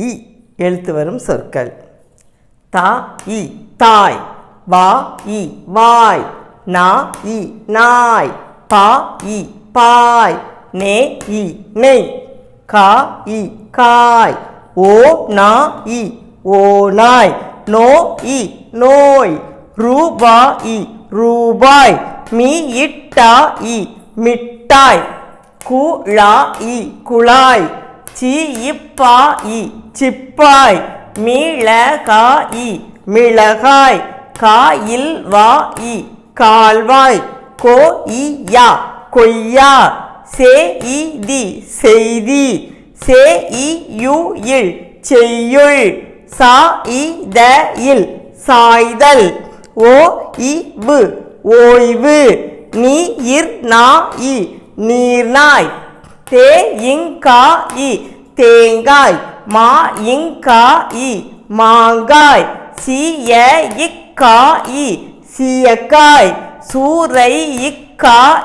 இ எழுத்து வரும் சொற்கள். தா இ தாய். வா இ வாய். நா இ நாய். பா இ பாய். நே இ நெய் கா இ காய். ஓ நா இ ஓநாய் நோ இ நோய். ரூபா இ ரூபாய். மீ இட்டா இ மிட்டாய். குழா இ குழாய். சி இப்பா இ. சிப்பாய் மிளகாய் மிளகாய். காயில் வா இ. கால்வாய் கோ இயா கொய்யா. சே இதி செய்தி. சே இயுள் செய்யுள். சா இத இல். சாய்தல். ஓ இவு ஓய்வு. நீர் நாய். நீர்நாய் தே இங்காய் தேங்காய். மா இங்கா இ. மாங்காய். சீய இ. சீயக்காய். சூரை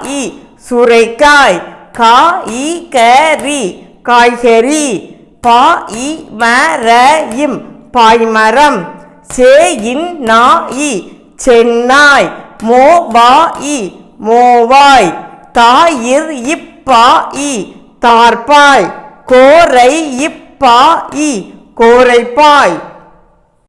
இ. சுரைக்காய். கா இ கரி காய்கறி. பா இ மர இம். பாய்மரம். சே இன் நா இ. சென்னாய். இ. மோவாய். தாயிர் இப்பா இ. தார்பாய். கோரை இப்பா இ. கோரைப்பாய்